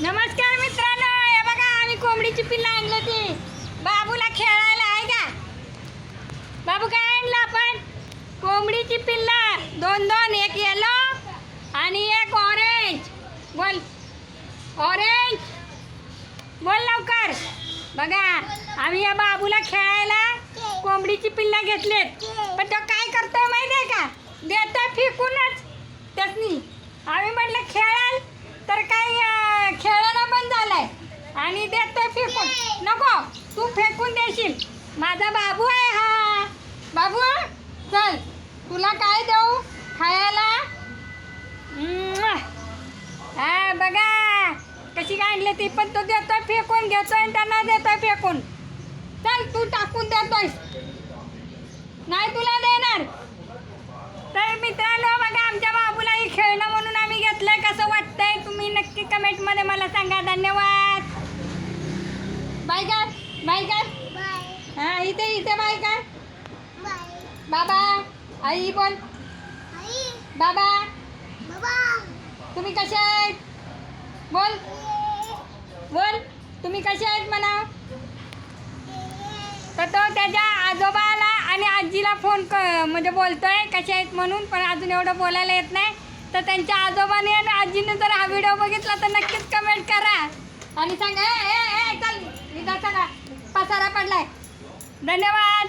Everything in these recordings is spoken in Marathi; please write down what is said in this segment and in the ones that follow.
नमस्कार मित्रांनो हे बघा आम्ही कोंबडीची पिल्लं आणली ती बाबूला खेळायला आहे का? बाबू काय आणलं आपण? कोंबडीची पिल्लं. दोन दोन एक येलो आणि एक ऑरेंज बोल. ऑरेंज बोल लवकर. बघा आम्ही या बाबूला खेळायला कोंबडीची पिल्लं घेतलेत. पण तो काय करतोय माहिती आहे का? देतोय फिकूनच. त्यातनी आम्ही म्हटलं खेळाल? आणि देतोय फेकून. नको तू फेकून देशील. माझा बाबू आहे हा. बाबू चल तुला काय देऊ? खायला? हा बघा. कशी काय आणली ती पण तो देतोय फेकून घेतोय आणि त्यांना देतोय फेकून. चल तू टाकून देतोय नाही तुला देणार. तर मित्रांनो बघा आमच्या बाबूलाही खेळणं म्हणून आम्ही घेतलंय. कसं वाटतंय? तुम्ही नक्की कमेंटमध्ये मला सांगा. धन्यवाद. बाय कर हा इथे इथे बाय बाबा आई बोल. बाबा तुम्ही कसे आहेत? बोल. बोल तुम्ही कसे आहेत म्हणा तर तो त्याच्या आजोबाला आणि आजीला फोन क म्हणजे बोलतोय कसे आहेत म्हणून पण अजून एवढं बोलायला येत नाही. तर त्यांच्या आजोबाने आणि आजीने जर हा व्हिडिओ बघितला तर नक्कीच कमेंट करा. आणि सांगा ए ए ए पसारा धन्यवाद.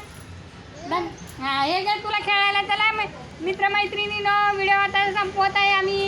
धन हां हे घे तुला खेळायला चला. मित्रमैत्रिणीनं व्हिडिओ आता संपवत आहे आम्ही.